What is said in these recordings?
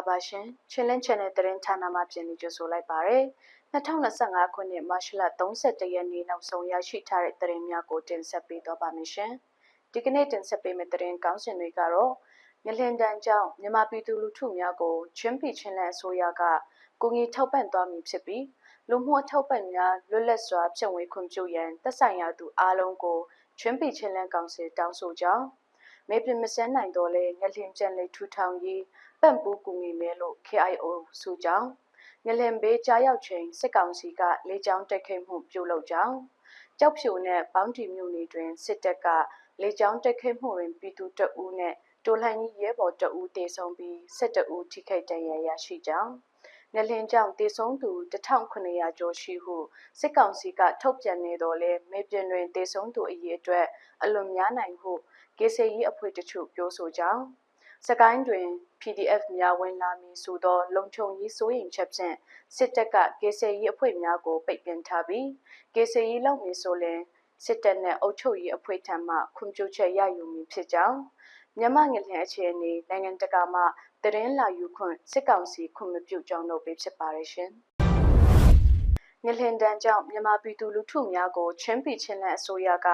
္ဂလာပါရှင်ချင်းလင်း channel သတင်းဌာနမှပြင်နေကြဆိုလိုက်ပါရယ်2025ခုနှစ်မတ်လ31ရက်နေ့နောက်ဆုံးရရှိထားတဲ့သတင်းများကိုတင်ဆက်ပေးတော့ပါမယ်ရှင်ဒီကနေ့တင်ဆက်ပေးမယ့်သတင်းကောင်းစင်တွေကတော့ငလင်တန်ကြောင့်မြန်မာပြည်သူလူထုများကိုချင်းပီချင်းလန်အစိုးရကကိုငီထောက်ပံ့သွားမည်ဖြစ်ပြီးလူမှုထောက်ပံ့များလွတ်လပ်စွာဖြန့်ဝေခွင့်ပြုရန်သက်ဆိုင်ရာသူအားလုံးကိုချင်းပီချင်းလန်ကောင်စီတောင်းဆိုကြောင်းမေပြမစန်းနိုင်တော့လဲငလင်ကျန်လေးထူထောင်ရေး ပံ့ပိုးကူညီမယ်လို့ KIO ဆိုကြောင်းငလင်ဘေးကြားရောက်ချိန်စစ်ကောင်စီကလေကြောင်းတိုက်ခိုက်မှုပြုလုပ်ကြောင်းကြောက်ဖြူနဲ့ပေါင်းတီမြို့နယ်တွင်စစ်တပ်ကလေကြောင်းတိုက်ခိုက်မှုတွင်ပြည်သူတအူးနဲ့တိုလှန်ကြီးရဲဘော်တအူးတေဆုံးပြီးစစ်တအူးထိခိုက်ဒဏ်ရာရရှိကြောင်းငလင်ကြောင့်တေဆုံးသူ1900ကျော်ရှိဟုစစ်ကောင်စီကထုတ်ပြန်နေတော့လဲမေပြင်းတွင်တေဆုံးသူအရေအတွက်အလွန်များနိုင်ဟုကေဆေးကြီးအဖွဲ့တချို့ပြောဆိုကြောင်း စကိုင်းတွင် PDF များဝင်လာမည်ဆိုသော လုံခြုံရေးစိုးရိမ်ချက်ဖြင့်စစ်တပ်ကကေဆေးရေးအဖွဲ့များကိုပိတ်ပင်ထားပြီးကေဆေးရေးလုပ်မည်ဆိုရင်စစ်တပ်နဲ့အုပ်ချုပ်ရေးအဖွဲ့ထံမှခွင့်ပြုချက်ရယူမည်ဖြစ်ကြောင်းမြန်မာငလျင်အခြေအနေနိုင်ငံတကာမှသတင်းလာယူခွင့်စစ်ကောင်စီခွင့်မပြုကြောင်းတို့ပဲဖြစ်ပါရရှင်။ ငလင်တန်ကြောင့်မြန်မာပြည်သူလူထုများကိုချင်းပီချင်းလက်အစိုးရက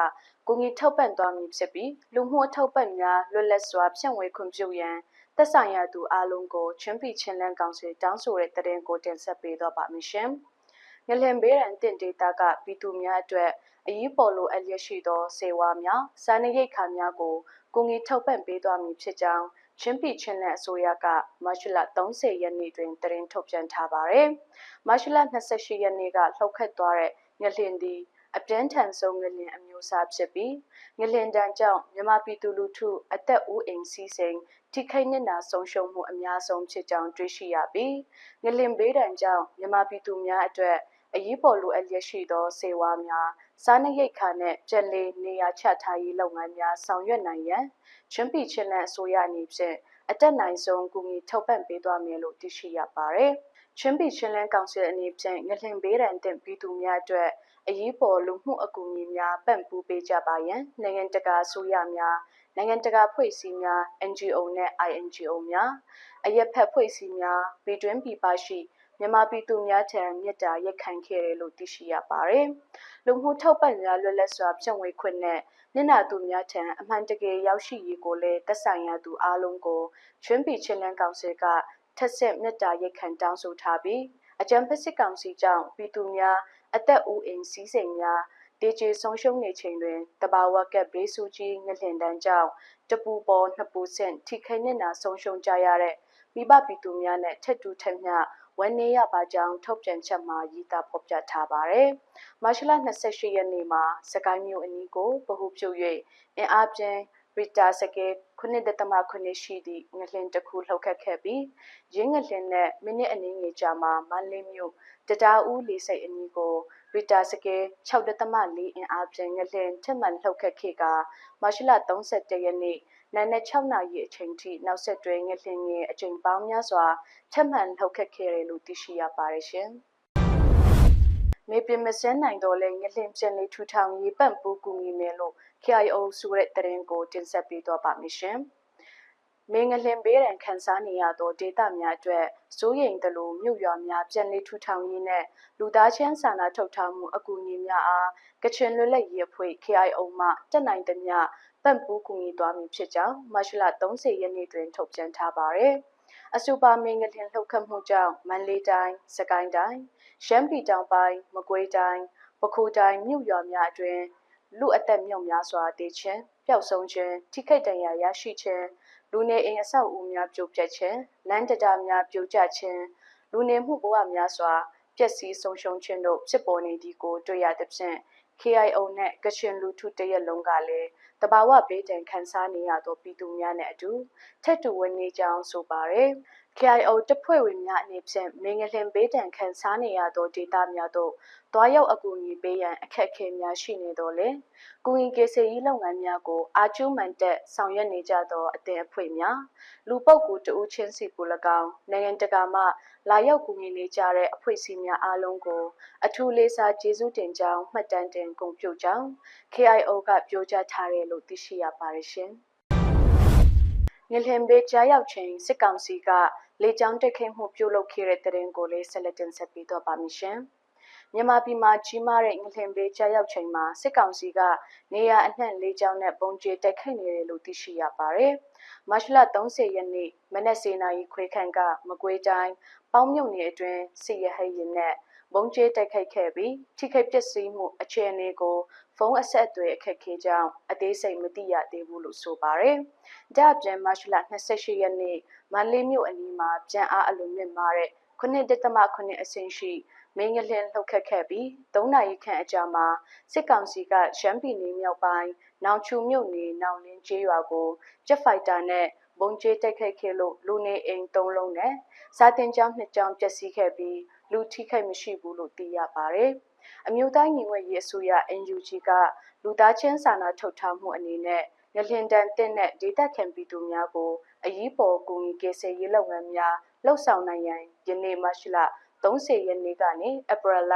ကိုငီထောက်ပံ့သွားမည်ဖြစ်ပြီးလူမှုထောက်ပံ့များလွတ်လပ်စွာဖြန့်ဝေခွင့်ပြုရန်သက်ဆိုင်ရာသူအလုံးကိုချင်းပီချင်းလန်ကောင်စီတောင်းဆိုတဲ့တဲ့ရင်ကိုတင်ဆက်ပေးတော့ပါမယ်ရှင်။ငလင်ဘေးရန်တင့်ဒေတာကပြည်သူများအတွက်အရေးပေါ်လိုအပ်ရရှိသောစေဝါများစားနပ်ရိက္ခာများကိုကိုငီထောက်ပံ့ပေးသွားမည်ဖြစ်ကြောင်း ချင်းပီချင်းလက်အစိုးရကမတ်လ30ရက်နေ့တွင်တရင်ထုတ်ပြန်ထားပါတယ်။မတ်လ28ရက်နေ့ကလှုပ်ခတ်သွားတဲ့ငလင်သည်အပြင်းထန်ဆုံးငလင်အမျိုးအစားဖြစ်ပြီးငလင်တန်ကြောင့်မြန်မာပြည်သူလူထုအသက်အိုးအိမ်စီးစိမ်ထိခိုက်နစ်နာဆုံးရှုံးမှုအများဆုံးဖြစ်ကြောင်းတွေ့ရှိရပြီးငလင်ဘေးဒဏ်ကြောင့်မြန်မာပြည်သူများအတွက်အရေးပေါ်လိုအပ်ရရှိသောစေဝါများ စားနပ်ရိက္ခာနဲ့ကြက်လေးနေရာချထားရေးလုပ်ငန်းများဆောင်ရွက်နိုင်ရန်ချင်းပီချင်းလန်အစိုးရအနေဖြင့်အတက်နိုင်ဆုံးကူညီထောက်ပံ့ပေးသွားမယ်လို့သိရှိရပါတယ်။ချင်းပီချင်းလန်ကောင်စီအနေဖြင့်ငလင်ဘေးဒဏ်တင်ပြည်သူများအတွက်အရေးပေါ်လူမှုအကူအညီများပံ့ပိုးပေးကြပါရန်နိုင်ငံတကာအစိုးရများနိုင်ငံတကာဖွဲ့စည်းများ NGO နဲ့ INGO များအရက်ဖက်ဖွဲ့စည်းများပြည်တွင်းပြည်ပရှိ မြန်မာပြည်သူများထံမြစ်တာရက်ခံခဲ့တယ်လို့သိရှိရပါတယ်။လူမှုထောက်ပံ့များလွတ်လပ်စွာဖြန့်ဝေခွင့်နဲ့မျက်နှာသူများထံအမှန်တကယ်ရောက်ရှိရေးကိုလည်းသက်ဆိုင်ရာသူအားလုံးကိုချွင်းပီချင်းလန်းကောင်စီကထက်ဆက်မြစ်တာရက်ခံတောင်းဆိုထားပြီးအကြံဖက်စစ်ကောင်စီကြောင့်ပြည်သူများအသက်အိုးအိမ်စီးစိမ်များဒေဂျေဆုံးရှုံးနေချိန်တွင်တဘာဝကက်ဘေးဆူကြီးငလင်တန်းကြောင့်တပူပေါ်နှစ်ပူဆင့်ထိခိုက်နစ်နာဆုံးရှုံးကြရတဲ့မိဘပြည်သူများနဲ့ထက်တူထက်မြ ဝန်နေရပါကြောင်းထုတ်ပြန်ချက်မှာရေးသားဖော်ပြထားပါတယ်။မတ်လ28ရက်နေ့မှာစကိုင်းမြို့အနီးကိုဗဟုပြု၍အင်အားပြင်းရီတာစကေ9.9ရှိသည့်ငလင်တစ်ခုလှုပ်ခတ်ခဲ့ပြီးရင်းငလင်နဲ့မိနစ်အနည်းငယ်ကြာမှမန္တလေးမြို့တတားဦးလေးစိတ်အနီးကိုရီတာစကေ6.4အင်အားပြင်းငလင်ထက်မှန်လှုပ်ခတ်ခဲ့ကမတ်လ31ရက်နေ့ နနက်6နာရီအချိန်ထိနောက်ဆက်တွဲငလင်ငယ်အကြိမ်ပေါင်းများစွာထက်မှန်လှုပ်ခတ်ခဲ့တယ်လို့သိရှိရပါတယ်ရှင်။မေပြမစင်းနိုင်တော့လဲငလင်ပြန်လေးထူထောင်ရေးပံ့ပိုးကူညီမယ်လို့ KIO ဆိုတဲ့တရင်ကိုတင်ဆက်ပေးတော့ပါမယ်ရှင်။မင်းငလင်ဘေးရန်ခန်းစားနေရသောဒေသများအတွက်စိုးရိမ်သလိုမြို့ရွာများပြန်လည်ထူထောင်ရေးနဲ့လူသားချင်းစာနာထုတ်ထားမှုအကူအညီများအားကချင်လွတ်လပ်ရေးအဖွဲ့ KIO မှတက်နိုင်သမျှ ပံ့ပိုးကူညီသွားမည်ဖြစ်ကြောင်းမတ်လ30ရက်နေ့တွင်ထုတ်ပြန်ထားပါရယ်။အဆိုပါမင်းငလင်လှုပ်ခတ်မှုကြောင့်မန္တလေးတိုင်း၊စကိုင်းတိုင်း၊ရှမ်းပြည်တောင်ပိုင်း၊မကွေးတိုင်း၊ပဲခူးတိုင်းမြို့ရွာများအတွင်လူအသက်မြုပ်များစွာတည်ခြင်းပျောက်ဆုံးခြင်းထိခိုက်ဒဏ်ရာရရှိခြင်းလူနေအိမ်အဆောက်အဦများပြိုပျက်ခြင်းလမ်းတံတားများပြိုကျခြင်းလူနေမှုဘဝများစွာပျက်စီးဆုံးရှုံးခြင်းတို့ဖြစ်ပေါ်နေသည်ကိုတွေ့ရသဖြင့် KIO နဲ့ကချင်လူထုတရက်လုံးကလည်း တဘာဝဘေးဒဏ်ခံစားနေရသောပြည်သူများနဲ့အတူထက်တူဝင်နေကြောင်းဆိုပါရယ် KIO တပ်ဖွဲ့ဝင်များအနေဖြင့်မင်းငလင်ဘေးဒဏ်ခံစားနေရသောဒေသများသို့တွားရောက်အကူအညီပေးရန်အခက်အခဲများရှိနေတော့လေ။ကုရင်ကေဆေးရေးလုပ်ငန်းများကိုအာကျူးမှန်တက်ဆောင်ရွက်နေကြသောအသင်းအဖွဲ့များလူပုတ်ကူတဦးချင်းစီကို၎င်းနိုင်ငံတကာမှလာရောက်ကူညီနေကြတဲ့အဖွဲ့အစည်းများအားလုံးကိုအထူးလေးစားကျေးဇူးတင်ကြောင်းမှတ်တမ်းတင်ဂုဏ်ပြုကြောင်း KIO ကပြောကြားထားတယ်လို့သိရှိရပါတယ်ရှင်။ ငလင်ဘေးကြားရောက်ချိန်စစ်ကောင်စီကလေကြောင်းတိုက်ခိုက်မှုပြုလုပ်ခဲ့တဲ့တဲ့ရင်ကိုလေးဆက်လက်တင်ဆက်ပေးတော့ပါမရှင်။မြန်မာပြည်မှာကြီးမားတဲ့ငလျင်ပေးကြားရောက်ချိန်မှာစစ်ကောင်စီကနေရာအနှံ့လေးကြောင်းနဲ့ပုံကျဲတိုက်ခိုက်နေတယ်လို့သိရှိရပါတယ်။မတ်လ30ရက်နေ့မနက်စေနာရီခွေခန့်ကမကွေးတိုင်းပေါင်းမြုံနယ်အတွင်းစစ်ရဟရင်နဲ့ဘုံကျဲတိုက်ခိုက်ခဲ့ပြီးထိခိုက်ပျက်စီးမှုအခြေအနေကို ဖုန်းအဆက်အသွယ်အခက်ခဲကြောင်းအသေးစိတ်မသိရသေးဘူးလို့ဆိုပါတယ်။ဒါ့အပြင်မတ်လ28ရက်နေ့မန္တလေးမြို့အနီးမှာပြန်အားအလွန်မြင့်မာတဲ့9.9အဆင့်ရှိမင်းငလင်းလှုပ်ခတ်ခဲ့ပြီး3နာရီခန့်အကြာမှာစစ်ကောင်စီကရှမ်းပြည်နယ်မြောက်ပိုင်းနောင်ချူမြို့နယ်နောင်လင်းကျေးရွာကိုဂျက်ဖိုက်တာနဲ့ဘုံကျဲတိုက်ခိုက်ခဲ့လို့လူနေအိမ်၃လုံးနဲ့စာတင်ကျောင်းနှစ်ကျောင်းပျက်စီးခဲ့ပြီးလူထိခိုက်မရှိဘူးလို့သိရပါတယ်။ အမျိုးသားညီညွတ်ရေးအစိုးရ NUG ကလူသားချင်းစာနာထုတ်ထားမှုအနေနဲ့ငလင်တန်တဲ့နဲ့ဒေသခံပြည်သူများကိုအရေးပေါ်ကူညီကယ်ဆယ်ရေးလုပ်ငန်းများလှုပ်ဆောင်နိုင်ရန်ယနေ့မတ်လ30ရက်နေ့ကနေဧပြီလ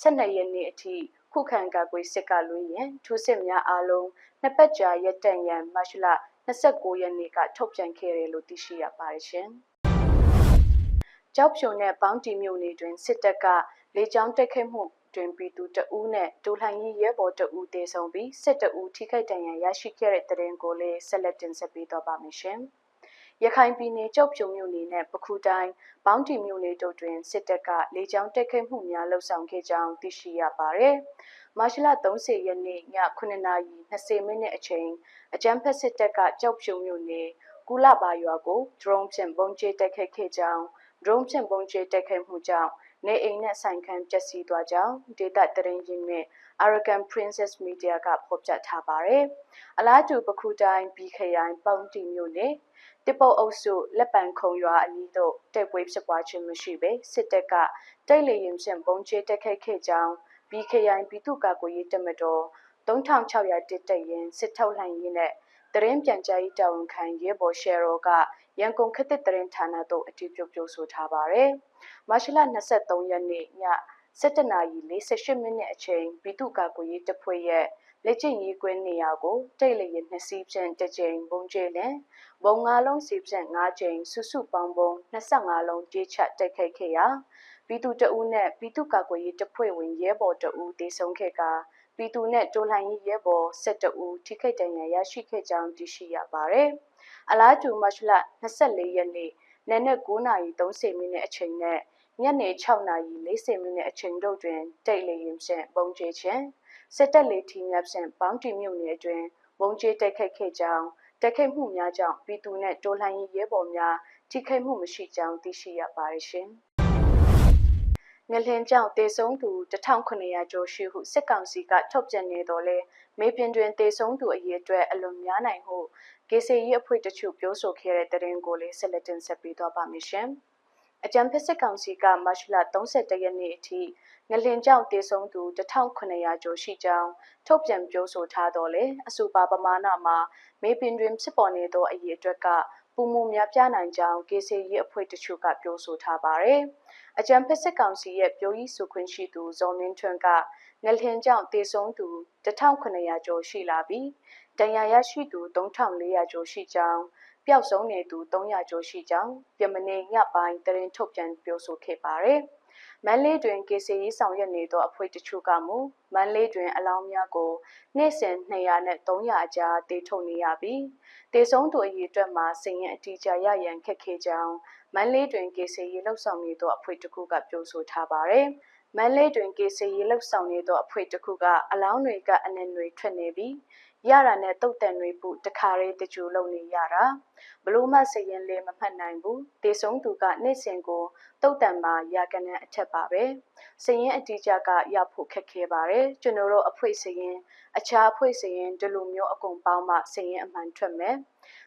12ရက်နေ့အထိခုခံကာကွယ်စစ်ကလွှဲရင်ထိုးစစ်များအားလုံးနှစ်ပတ်ကြာရပ်တန့်ရန်မတ်လ29ရက်နေ့ကထုတ်ပြန်ခဲ့တယ်လို့သိရှိရပါတယ်ရှင်။ကြောက်ဖြုံနဲ့ပေါင်းတီမြို့နယ်တွင်စစ်တပ်ကလေကြောင်းတိုက်ခိုက်မှု တွင်ပြည်သူတအူးနဲ့ဒူလှန်ရေးရဲဘော်တအူးတေဆုံးပြီးစစ်တအူးထိခိုက်ဒဏ်ရာရရှိခဲ့တဲ့တဲ့ရင်ကိုလည်းဆက်လက်တင်ဆက်ပေးတော့ပါမယ်ရှင်။ရခိုင်ပြည်နယ်ကြောက်ဖြုံမြို့နယ်နဲ့ပခုတိုင်းဘောင်းတီမြို့နယ်တို့တွင်စစ်တပ်ကလေကြောင်းတိုက်ခိုက်မှုများလှုပ်ဆောင်ခဲ့ကြောင်းသိရှိရပါတယ်။မတ်လ30ရက်နေ့ည9:20မိနစ်အချိန်အကြမ်းဖက်စစ်တပ်ကကြောက်ဖြုံမြို့နယ်ကူလာပါရွာကို drone ဖြင့်ပုံကျဲတိုက်ခိုက်ခဲ့ကြောင်း drone ဖြင့်ပုံကျဲတိုက်ခိုက်မှုကြောင့် နေအိမ်နဲ့ဆိုင်ခန်းပျက်စီးသွားကြောင်းဒေတာတရင်ရင်းနဲ့ Arakan Princess Media ကဖော်ပြထားပါတယ်။အလားတူပခုတိုင်းဘီခရိုင်ပေါင်းတီမြို့နယ်တစ်ပုတ်အုပ်စုလက်ပံခုံရွာအနီးသို့တိုက်ပွဲဖြစ်ပွားခြင်းမရှိဘဲစစ်တပ်ကတိုက်လေရင်ဖြင့်ပုံကျဲတက်ခိုက်ခဲ့ကြောင်းဘီခရိုင်ပြည်သူ့ကာကွယ်ရေးတပ်မတော်3600တစ်တက်ရင်စစ်ထုတ်လှန်ရေးနဲ့ တရင်ပြန်ကြားရေးတာဝန်ခံရဲဘော်ရှယ်ရောကရန်ကုန်ခေတ်သစ်တရင်ဌာနသို့အတည်ပြုပြောဆိုထားပါတယ်။မတ်လ23ရက်နေ့ည7:48မိနစ်အချိန်ပြည်သူ့ကာကွယ်ရေးတပ်ဖွဲ့ရဲ့လက်ကျင့်ရေးကွင်းနေရာကိုတိတ်လျင်နှစ်စီးဖြင့်တစ်ကြိမ်ဘုံကျဲလင်ဘုံ၅လုံးစီဖြင့်၅ကြိမ်စုစုပေါင်းဘုံ25လုံးကြေးချတိုက်ခိုက်ခဲ့ရာပြည်သူတအူးနဲ့ပြည်သူ့ကာကွယ်ရေးတပ်ဖွဲ့ဝင်ရဲဘော်တအူးတေဆုံးခဲ့က ပြည်သူနဲ့တိုလှန်ရေးရဲဘော်12ဦးထိခိုက်ဒဏ်ရာရရှိခဲ့ကြောင်းသိရှိရပါတယ်။အလားတူမတ်လ24ရက်နေ့နနက်9:30မိနစ်အချိန်နဲ့ညနေ6:40မိနစ်အချိန်တို့တွင်တိတ်လေရင်ဖြင့်ပုံကျဲခြင်းစစ်တပ်လေထီများဖြင့်ပေါင်းတီမြို့နယ်အတွင်းဝုံကျဲတိုက်ခိုက်ခဲ့ကြောင်းတိုက်ခိုက်မှုများကြောင့်ပြည်သူနှင့်တိုးလှန်ရေးရဲဘော်များထိခိုက်မှုမရှိကြောင်းသိရှိရပါတယ်ရှင်။ ငလင်ကြောင့်တေဆုံးသူ1900ကျော်ရှိဟုစစ်ကောင်စီကထုတ်ပြန်နေတော့လဲမေပင်တွင်တေဆုံးသူအရေအတွက်အလွန်များနိုင်ဟုကေစီရေးအဖွဲ့တချို့ပြောဆိုခဲ့တဲ့တဲ့ရင်ကိုလေးဆက်လက်တင်ဆက်ပေးသွားပါမယ်ရှင်။အကြံဖက်စစ်ကောင်စီကမတ်လ31ရက်နေ့အထိငလင်ကြောင့်တေဆုံးသူ1900ကျော်ရှိကြောင်းထုတ်ပြန်ပြောဆိုထားတော့လေအဆိုပါပမာဏမှာမေပင်တွင်ဖြစ်ပေါ်နေသောအရေးအတွက်က ပုံမှုများပြနိုင်ကြောင်းကေစီရေးအဖွဲ့တချို့ကပြောဆိုထားပါတယ်။အကြံဖက်စစ်ကောင်စီရဲ့ပြောရေးဆိုခွင့်ရှိသူဇော်မင်းထွန်းကငလင်ကြောင့်တေဆုံးသူ1900ကျော်ရှိလာပြီးတန်ရာရရှိသူ3400ကျော်ရှိကြောင်းပျောက်ဆုံးနေသူ300ကျော်ရှိကြောင်းပြမနေညပိုင်းတရင်ထုတ်ပြန်ပြောဆိုခဲ့ပါတယ်။ မန်လေးတွင်ကေစီရေးဆောင်ရွက်နေသောအဖွဲ့တချို့ကမူမန်လေးတွင် အလောင်းများကိုနေ့စဉ်200နဲ့300အကြားတေထုတ်နေရပြီးတေဆုံးသူအရေးအတွက်မှာစင်ရင်အတီးကြရရန်ခက်ခဲကြောင်းမန်လေးတွင်ကေစီရေးလှုပ်ဆောင်နေသောအဖွဲ့တစ်ခုကပြောဆိုထားပါတယ်။မန်လေးတွင်ကေစီရေးလှုပ်ဆောင်နေသောအဖွဲ့တစ်ခုကအလောင်းတွေကအနက်တွေထွက်နေပြီး ရတာနဲ့တုတ်တန်တွေပူတခါလေးတကြူလုံနေရတာဘလို့မှစရင်လေးမမှတ်နိုင်ဘူးတေဆုံးသူကနေ့စဉ်ကိုတုတ်တန်မှာရာကနန်းအထက်ပါပဲစရင်အတီးကြကရဖို့ခက်ခဲပါတယ်ကျွန်တော်တို့အဖွေစရင်အခြားအဖွေစရင်ဒီလိုမျိုးအကုန်ပေါင်းမှစရင်အမှန်ထွက်မယ်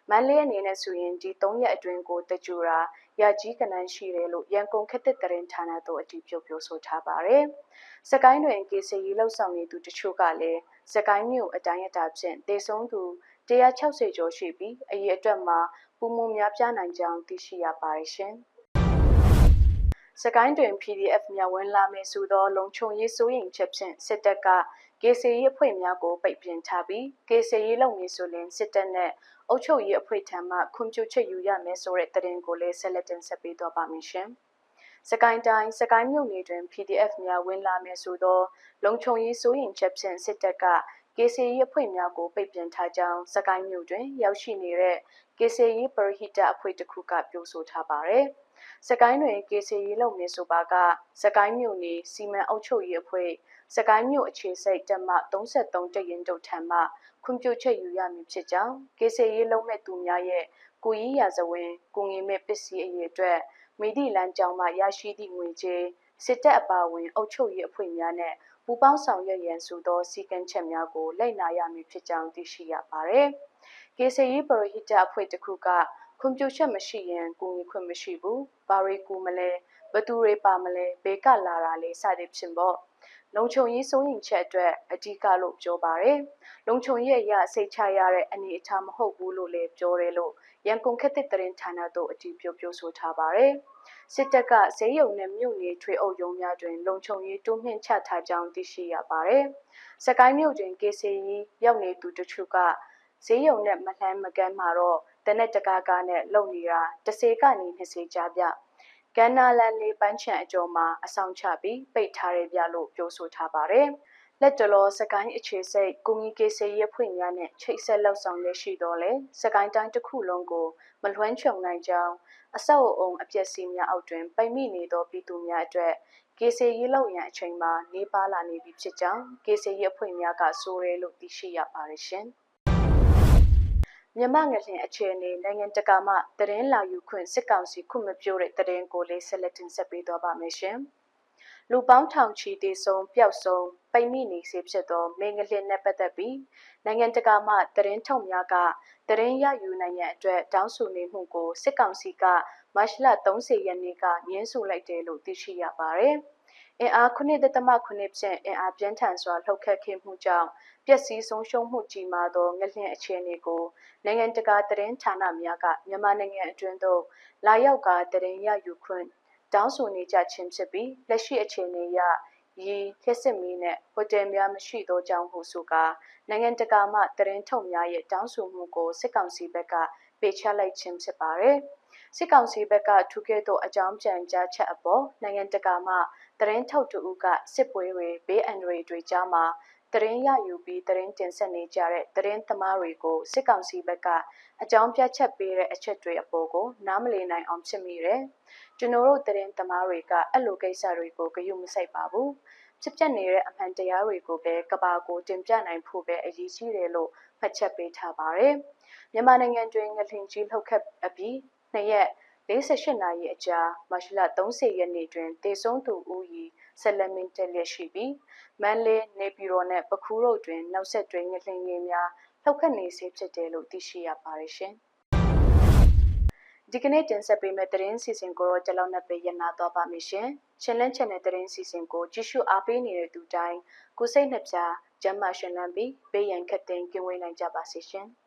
မန်လေးအနေနဲ့ဆိုရင်ဒီ၃ရက်အတွင်းကိုတကြူတာရကြီးကနန်းရှိတယ်လို့ရန်ကုန်ခက်တဲ့တရင်ဌာနတို့အတည်ပြုပြောဆိုထားပါတယ်။စကိုင်းတွင်ကေစီလှုပ်ဆောင်နေသူတချို့ကလည်းစကိုင်းမြို့အတိုင်းအတာဖြင့်တေဆုံးသူ160ကျော်ရှိပြီးအရေးအတွက်မှာပုံမှုများပြနိုင်ကြောင်းသိရှိရပါတယ်ရှင်။စကိုင်းတွင် PDF မြောက်ဝင်းလာမယ်ဆိုသော လုံခြုံရေးစိုးရိမ်ချက်ဖြင့်စစ်တပ်ကကေစီရေးအဖွဲ့များကိုပိတ်ပင်ထားပြီးကေစီရေးလုပ်မည်ဆိုရင်စစ်တပ်နဲ့ အုပ်ချုပ်ရေးအဖွဲ့ထံမှခွင့်ပြုချက်ယူရမယ်ဆိုတဲ့သတင်းကိုလည်းဆက်လက်တင်ဆက်ပေးသွားပါမယ်ရှင်။စကိုင်းတိုင်းစကိုင်းမြို့နယ်တွင် PDF များဝင်လာမယ်ဆိုသောလုံခြုံရေးစိုးရင်ချက်ဖြင့်စစ်တပ်ကကေစီရေးအဖွဲ့များကိုပိတ်ပင်ထားကြောင်းစကိုင်းမြို့တွင် ရောက်ရှိနေတဲ့ကေစီရေးပရိဟိတအဖွဲ့တစ်ခုကပြောဆိုထားပါတယ်။စကိုင်းတွင်ကေစီရေးလုပ်မည်ဆိုပါကစကိုင်းမြို့နယ်စီမံအုပ်ချုပ်ရေးအဖွဲ့စကိုင်းမြို့အခြေစိတ်တက်မှ33တရင်တုတ်ထံမှ ခွင့်ပြုချက်ယူရမည်ဖြစ်ကြောင်းကေစီရေးလုံးမဲ့သူများရဲ့ကိုကြီးရာဇဝင်ကိုငေမဲ့ပစ္စည်းအရေးအတွက်မိသည့်လမ်းကြောင်းမှရရှိသည့်ငွေကြေးစစ်တပ်အပါအဝင်အုပ်ချုပ်ရေးအဖွဲ့များနဲ့ပူးပေါင်းဆောင်ရွက်ရန်ဆိုသောစီကံချက်များကိုလိုက်နာရမည်ဖြစ်ကြောင်းသိရှိရပါသည်။ကေစီရေးပရိဟိတအဖွဲ့တစ်ခုကခွင့်ပြုချက်မရှိရင်ကိုငီခွင့်မရှိဘူး။ဘာရီကူမလဲဘသူတွေပါမလဲဘေးကလာတာလေစသည်ဖြင့်ပေါ့။ လုံခြုံရေးစိုးရင်ချက်အတွက်အဓိကလို့ပြောပါတယ်။လုံခြုံရေးအရာစိတ်ချရတဲ့အနေအထားမဟုတ်ဘူးလို့လည်းပြောတယ်လို့ရန်ကုန်ခေတ်သစ်သတင်းဌာနတို့အတည်ပြုပြောဆိုထားပါတယ်။စစ်တပ်ကဈေးရုံနဲ့မြို့နယ်ထွေအုပ်ရုံးများတွင် လုံခြုံရေးတိုးမြှင့်ချထားကြောင်းသိရှိရပါတယ်။စကိုင်းမြို့တွင်ကေစီရီရောက်နေသူတို့ကဈေးရုံနဲ့မလှမ်းမကမ်းမှာတော့တနက်တကားကားနဲ့လုံနေတာတစ်စေကနေနှစ်စေကြားပြ ကန္နာလန်လေးပန်းချံအကျော်မှာအဆောင်ချပြီးပိတ်ထားရပြလို့ပြောဆိုထားပါတယ်။လက်တလောစကိုင်းအခြေစိတ်ကုငီကေစေရဖွင့်များနဲ့ချိတ်ဆက်လောက်ဆောင်ရရှိတော့လေစကိုင်းတိုင်းတစ်ခုလုံးကိုမလွှမ်းခြုံနိုင်ကြောင်းအဆောက်အအုံအပျက်စီးများအောက်တွင်ပိတ်မိနေသောပြည်သူများအတွက်ကေစီရေးလောက်ရန်အချိန်မှာနေပါလာနေပြီဖြစ်ကြောင်းကေစီရေးအဖွဲ့များကဆိုရဲလို့သိရှိရပါတယ်ရှင်။ မြန်မာငလျင်အခြေအနေနိုင်ငံတကာမှသတင်းလာယူခွင့်စစ်ကောင်စီခွင့်မပြုတဲ့သတင်းကိုလေးဆက်လက်တင်ဆက်ပေးသွားပါမယ်ရှင်။လူပေါင်းထောင်ချီတည်ဆုံပျောက်ဆုံးပိတ်မိနေစေဖြစ်သောမင်းငလျင်နဲ့ပတ်သက်ပြီးနိုင်ငံတကာမှသတင်းထုတ်များကသတင်းရယူနိုင်ရန်အတွက်တောင်းဆိုနေမှုကိုစစ်ကောင်စီကမတ်လ30ရက်နေ့ကညှင်းဆိုလိုက်တယ်လို့သိရှိရပါတယ်။ အင်အား9.9ဖြင့်အင်အားပြင်းထန်စွာလှုပ်ခတ်ခဲ့မှုကြောင့်ပျက်စီးဆုံးရှုံးမှုကြီးမားသောငလျင်အခြေအနေကိုနိုင်ငံတကာသတင်းဌာနများကမြန်မာနိုင်ငံအတွင်းသို့လာရောက်ကသတင်းရယူခွင့်တောင်းဆိုနေကြခြင်းဖြစ်ပြီးလက်ရှိအခြေအနေအရရေခက်စစ်မီးနဲ့ဟိုတယ်များမရှိသောကြောင့်ဟုဆိုကာနိုင်ငံတကာမှသတင်းထုတ်များရဲ့တောင်းဆိုမှုကိုစစ်ကောင်စီဘက်ကပေချလိုက်ခြင်းဖြစ်ပါတယ်။ စစ်ကောင်စီဘက်ကထူးကဲသောအကြောင်းပြန်ကြားချက်အပေါ်နိုင်ငံတကာမှသတင်းထုတ်တူကစစ်ပွဲတွေဘေးအန္တရာယ်တွေကြားမှာသတင်းရယူပြီးသတင်းတင်ဆက်နေကြတဲ့သတင်းသမားတွေကိုစစ်ကောင်စီဘက်ကအကြောင်းပြချက်ပေးတဲ့အချက်တွေအပေါ်ကိုနားမလည်နိုင်အောင်ဖြစ်မိတယ်။ကျွန်တော်တို့သတင်းသမားတွေကအဲ့လိုကိစ္စတွေကိုဂရုမစိုက်ပါဘူး။ဖြစ်ပျက်နေတဲ့အမှန်တရားတွေကိုပဲကဘာကိုတင်ပြနိုင်ဖို့ပဲအရေးကြီးတယ်လို့ဖတ်ချက်ပေးထားပါတယ်။မြန်မာနိုင်ငံတွင်ငလင်ကြီးလှုပ်ခတ်အပြီး နှစ်ရက်48နာရီအကြာမတ်လ30ရက်နေ့တွင်တေဆုံးသူဦးရီဆက်လက်မင်းတက်လျက်ရှိပြီးမန်လေးနေပြည်တော်နဲ့ပခူးတို့တွင်နောက်ဆက်တွဲငလျင်ငယ်များလှုပ်ခတ်နေစေဖြစ်တယ်လို့သိရှိရပါတယ်ရှင်။ဒီကနေ့တင်ဆက်ပေးမယ့်သတင်းစီစဉ်ကိုတော့ကျွန်တော်နဲ့ပဲရနာတော့ပါမယ်ရှင်။ Channel Channel သတင်းစီစဉ်ကိုကြည့်ရှုအားပေးနေတဲ့သူတိုင်းကိုစိတ်နှပြကျမ်းမာရှင်လန်းပြီးပေးရန်ခတ်သိမ်းကင်းဝေးနိုင်ကြပါစေရှင်။